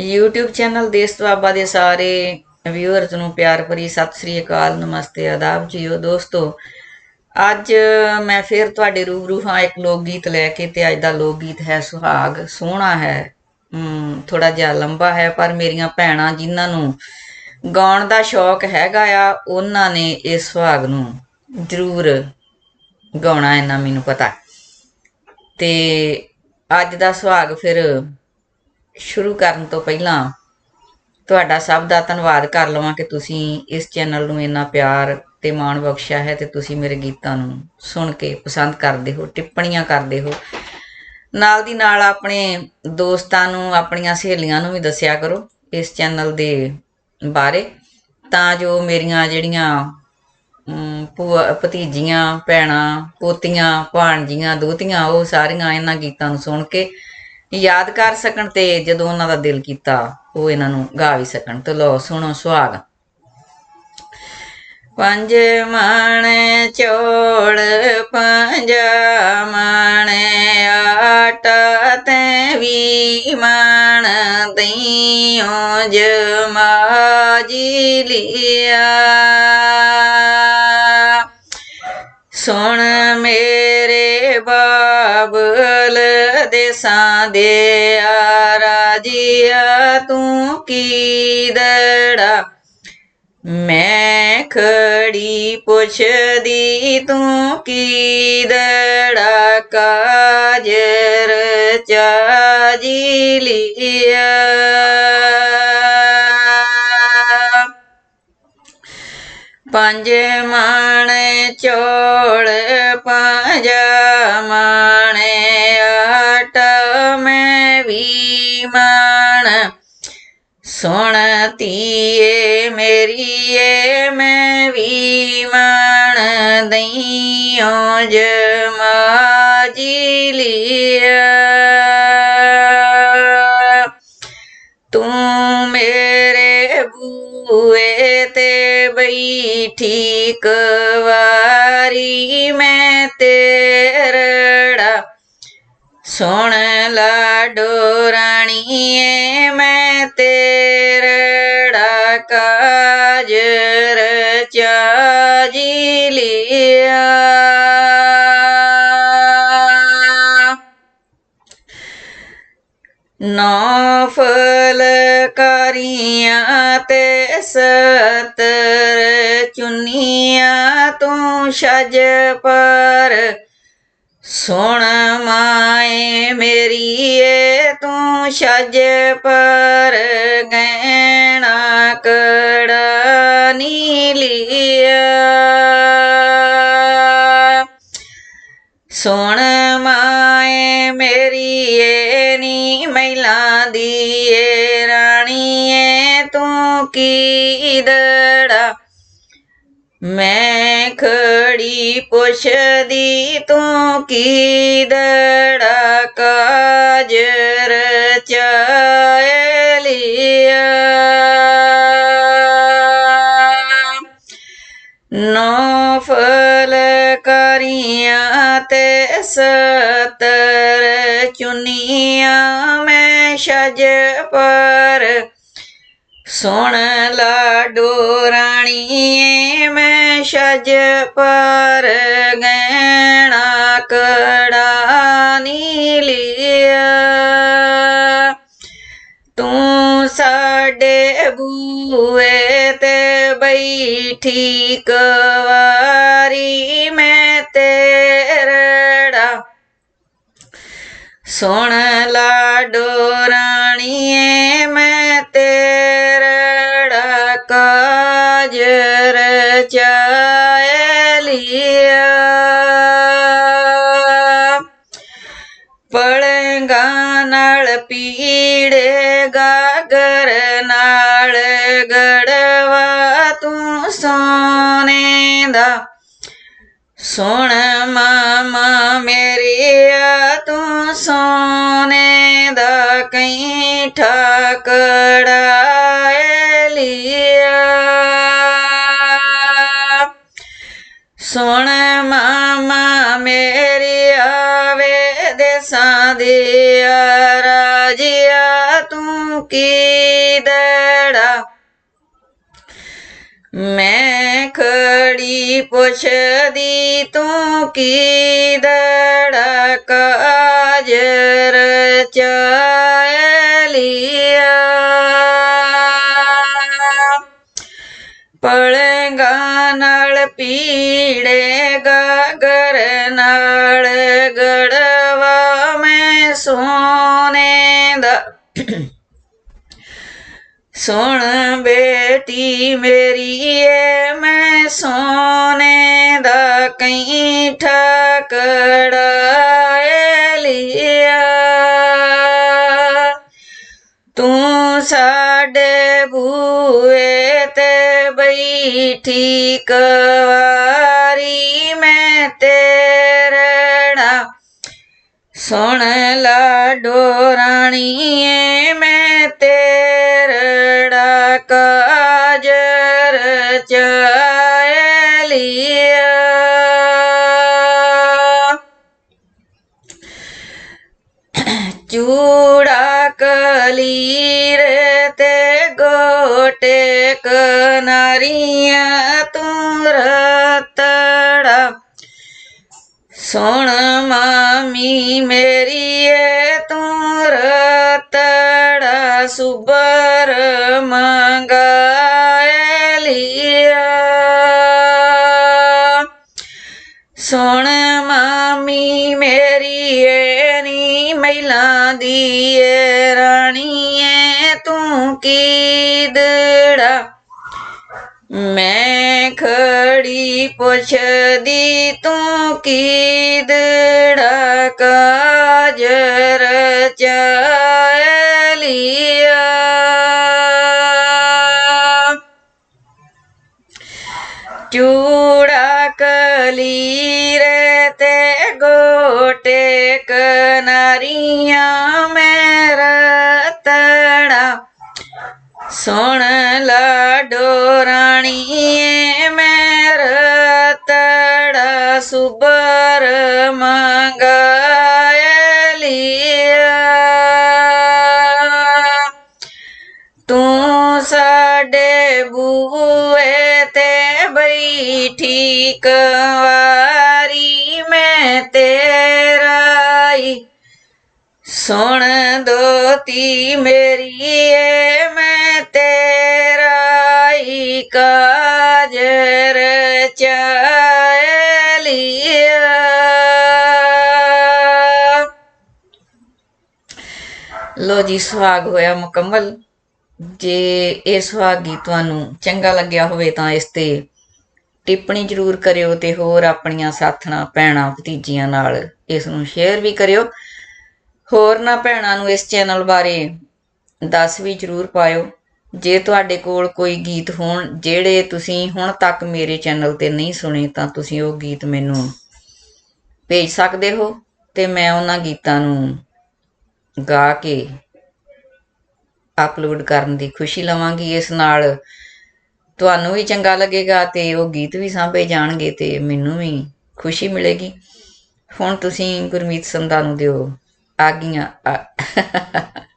YouTube channel ਦੇਸ਼ ਦੁਆਬਾ ਦੇ ਸਾਰੇ ਵਿਊਅਰਸ ਨੂੰ ਪਿਆਰ ਭਰੀ ਸਤਿ ਸ੍ਰੀ ਅਕਾਲ, ਨਮਸਤੇ, ਆਦਾਬ ਜੀਓ ਦੋਸਤੋ। ਅੱਜ ਮੈਂ ਫਿਰ ਤੁਹਾਡੇ ਰੂਬਰੂ ਹਾਂ ਇੱਕ ਲੋਕ ਗੀਤ ਲੈ ਕੇ ਤੇ ਅੱਜ ਦਾ ਲੋਕ ਗੀਤ ਹੈ ਸੁਹਾਗ, ਸੋਹਣਾ ਹੈ। ਥੋੜਾ ਜਿਹਾ ਲੰਬਾ ਹੈ, ਪਰ ਮੇਰੀਆਂ ਭੈਣਾਂ ਜਿਨ੍ਹਾਂ ਨੂੰ ਗਾਉਣ ਦਾ ਸ਼ੌਕ ਹੈਗਾ ਆ, ਉਹਨਾਂ ਨੇ ਇਸ ਸੁਹਾਗ ਨੂੰ ਜ਼ਰੂਰ ਗਾਉਣਾ ਇਹਨਾਂ ਮੈਨੂੰ ਪਤਾ। ਤੇ ਅੱਜ ਦਾ ਸੁਹਾਗ ਫਿਰ ਸ਼ੁਰੂ ਕਰਨ ਤੋਂ ਪਹਿਲਾਂ ਤੁਹਾਡਾ ਸਭ ਦਾ ਧੰਨਵਾਦ ਕਰ ਲਵਾਂ ਕਿ ਤੁਸੀਂ ਇਸ ਚੈਨਲ ਨੂੰ ਇੰਨਾ ਪਿਆਰ ਤੇ ਮਾਣ ਬਖਸ਼ਿਆ ਹੈ ਤੇ ਤੁਸੀਂ ਮੇਰੇ ਗੀਤਾਂ ਨੂੰ ਸੁਣ ਕੇ ਪਸੰਦ ਕਰਦੇ ਹੋ ਟਿੱਪਣੀਆਂ ਕਰਦੇ ਹੋ। ਨਾਲ ਦੀ ਨਾਲ ਆਪਣੇ ਦੋਸਤਾਂ ਨੂੰ ਆਪਣੀਆਂ ਸਹੇਲੀਆਂ ਨੂੰ ਵੀ ਦੱਸਿਆ ਕਰੋ ਇਸ ਚੈਨਲ ਦੇ ਬਾਰੇ ਤਾਂ ਜੋ ਮੇਰੀਆਂ ਜਿਹੜੀਆਂ ਅਮ, ਭੂਆ ਭਤੀਜੀਆਂ ਭੈਣਾਂ ਪੋਤੀਆਂ ਭਾਣਜੀਆਂ ਦੋਤੀਆਂ ਉਹ ਸਾਰੀਆਂ ਇਹਨਾਂ ਗੀਤਾਂ ਨੂੰ ਸੁਣ ਕੇ ਯਾਦ ਕਰ ਸਕਣ ਤੇ ਜਦੋਂ ਉਹਨਾਂ ਦਾ ਦਿਲ ਕੀਤਾ, ਉਹ ਇਹਨਾਂ ਨੂੰ ਗਾ ਵੀ ਸਕਣ। ਤੇ ਲੋ ਸੁਣੋ ਸੁਹਾਗ। ਪੰਜ ਮਣ ਚੋੜ, ਪੰਜ ਮਣ ਆਟਾ ਤੇ ਵੀ ਮਣ ਦਈਓ ਜਮਾਜੀ ਲਿਆ। ਸੁਣ ਮੇਰੇ ਬਾਬਲ ਦੇਸਾਂ ਦੇ ਆ ਰਾਜੀਆ ਤੂੰ ਕੀ ਦੜਾ? ਮੈਂ ਖੜੀ ਪੁੱਛਦੀ, ਤੂੰ ਕੀਦੜਾ ਕਾਜਰ ਚਾਜੀ ਲਿਆ। ਪੰਜ ਮਾਣ ਚੋੜ ਪੰਜ ਮਾਣ। ਸੁਣ ਧੀਏ ਮੇਰੀਏ, ਮੈਂ ਵੀ ਮਾਣ ਦਈਓ ਜਮਾਜੀ ਲਿਆ ਤੂੰ ਮੇਰੇ ਬੂਏ ਤੇ ਬੈਠੀ ਕਵਾਰੀ ਮੈਂ ਤੇਰੜਾ। ਸੁਣ ਲਾਡੋ ਰਾਣੀਏ ਮੈਂ ਤੇਰੜਾ ਕਾਜਰ ਚਾਜੀ ਲਿਆ। ਨੌਫਲ ਕਰੀਆਂ ਤੇ ਸਤਰ ਚੁੰਨੀਆਂ ਤੂੰ ਛਜ ਪਰ ਸੁਣ ਮਾਏ ਮੇਰੀਏ ਤੂੰ ਛਜ ਪਰ ਗਹਿਣਾ ਕੜਾ ਨੀ ਲਿਆ। ਸੁਣ ਮਾਏ ਮੇਰੀ ਮੇਰੀਏ ਨੀ ਮਹਿਲਾ ਦੀਏ ਰਾਣੀਏ ਤੂੰ ਕੀ ਦੜਾ ਮੈਂ ਖੜੀ ਪੁੱਛਦੀ ਤੂੰ ਕੀ ਦੜਾ ਕਾਜਰ ਚਾਏ ਲਿਆ? ਨੌਫਲ ਕਰੀਆਂ ਤੇ ਸਤਰ ਚੁੰਨੀਆਂ ਮੈਂ ਛਜ ਪਰ। ਸੁਣ ਲਾਡੋ ਰਾਣੀਏ ਮੈਂ ਛਜ ਪਰ ਗਹਿਣਾ ਕੜਾ ਨੀ ਲਿਆ। ਤੂੰ ਸਾਡੇ ਬੂਏ ਤੇ ਬੈਠੀ ਕਵਾਰੀ ਮੈਂ ਤੇਰੜਾ ਸੁਣ ਲਾਡੋ ਲਿਆ। ਪਲੰਗਾ ਨਾਲ ਪੀੜੇ ਗਾਗਰ ਨਾਲ ਗੜਵਾ ਤੂੰ ਸੋਨੇ ਦਾ ਸੁਣ ਮਾਮਾ ਮੇਰੀਆ ਤੂੰ ਸੋਨੇ ਦਾ ਕਈ ਠਾਕੜਾ ਆਵੇ ਦੇਸਾਂ ਦੀ ਰਾਜਿਆ, ਤੂੰ ਕੀ ਦੜਾ? ਮੈਂ ਖੜੀ ਪੁੱਛਦੀ, ਤੂੰ ਕੀ ਦੜਾ? ਕੀਦੜਾ ਕਾਜਰ ਚਾਲਿਆ ਪਲੰਗਾ ਨਾਲ ਪੀੜੇ ਗਾਗਰ ਨਾਲ ਸੋਨੇ ਦਾ ਸੁਣ ਬੇਟੀ ਮੇਰੀ ਏ ਮੈਂ ਸੋਨੇ ਦਾ ਕਈ ਠਕੜਾ ਲਿਆ। ਤੂੰ ਸਾਡੇ ਬੂਏ ਤੇ ਬੈਠੀ, ਕਵਾਰੀ ਮੈਂ ਤੇਰੜਾ ਸੁਣ ਲਾਡੋ ਰਾਣੀਏ, ਮੈਂ ਤੇਰੜਾ ਕਾਜਰ ਚਾਲਿਆ ਚੂੜਾ ਕਲੀਰ ਤੇ ਗੋਟੇ ਕਨਾਰੀਆਂ ਤੂੰ ਰਤੜਾ। ਸੁਣ ਮਾਮੀ ਮੇਰੀ ਸੁਣ ਮਾਮੀ ਮੇਰੀ ਏ ਨੀ ਮਹਿਲਾਂ ਦੀ ਏ ਰਾਣੀਏ ਤੂੰ ਕੀਦੜਾ ਮੈਂ ਖੜੀ ਪੁੱਛਦੀ, ਤੂੰ ਕੀਦੜਾ ਕਾਜਰ ਚਾਲਿਆ ਚੂੜਾ ਕਲੀ ਤੇ ਗੋਟੇਕ ਨਾਰੀਆਂ ਮੇਰਾ ਤੜਾ ਸੁਣ ਲਾਡੋ ਰਾਣੀਏ ਮੇਰਾ ਤੜਾ ਸੁਬਰ ਮੰਗਾਏ ਲਿਆ। ਤੂੰ ਸਾਡੇ ਬੂਏ ਤੇ ਬੈਠੀ ਕਵਾਰੀ ਸੁਣ ਦੋਤੀ ਮੇਰੀ ਏ, ਮੈਂ ਤੇਰਾਈ ਕਾਜਰ ਚਾਲਿਆ ਲੋ ਜੀ, ਸੁਹਾਗ ਹੋਇਆ ਮੁਕੰਮਲ। ਜੇ ਇਹ ਸੁਹਾਗ ਗੀਤ ਤੁਹਾਨੂੰ ਚੰਗਾ ਲੱਗਿਆ ਹੋਵੇ ਤਾਂ ਇਸ ਤੇ ਟਿੱਪਣੀ ਜ਼ਰੂਰ ਕਰਿਓ ਤੇ ਹੋਰ ਆਪਣੀਆਂ ਸਾਥਣਾ, ਭੈਣਾਂ, ਭਤੀਜੀਆਂ ਨਾਲ ਇਸ ਨੂੰ ਸ਼ੇਅਰ ਵੀ ਕਰਿਓ। ਹੋਰ ਨਾ ਭੈਣਾਂ ਨੂੰ ਇਸ ਚੈਨਲ ਬਾਰੇ ਦੱਸ ਵੀ ਜ਼ਰੂਰ ਪਾਇਓ। ਜੇ ਤੁਹਾਡੇ ਕੋਲ ਕੋਈ ਗੀਤ ਹੋਣ ਜਿਹੜੇ ਤੁਸੀਂ ਹੁਣ ਤੱਕ ਮੇਰੇ ਚੈਨਲ ਤੇ ਨਹੀਂ ਸੁਣੇ, ਤਾਂ ਤੁਸੀਂ ਉਹ ਗੀਤ ਮੈਨੂੰ ਭੇਜ ਸਕਦੇ ਹੋ ਤੇ ਮੈਂ ਉਹਨਾਂ ਗੀਤਾਂ ਨੂੰ ਗਾ ਕੇ ਅਪਲੋਡ ਕਰਨ ਦੀ ਖੁਸ਼ੀ ਲਵਾਂਗੀ। ਇਸ ਨਾਲ ਤੁਹਾਨੂੰ ਵੀ ਚੰਗਾ ਲੱਗੇਗਾ ਤੇ ਉਹ ਗੀਤ ਵੀ ਸਾਂਭੇ ਜਾਣਗੇ ਤੇ ਮੈਨੂੰ ਵੀ ਖੁਸ਼ੀ ਮਿਲੇਗੀ। ਹੁਣ ਤੁਸੀਂ ਗੁਰਮੀਤ ਸੰਧਾ ਨੂੰ ਦਿਓ। ਆਗੀਆਂ ਆ-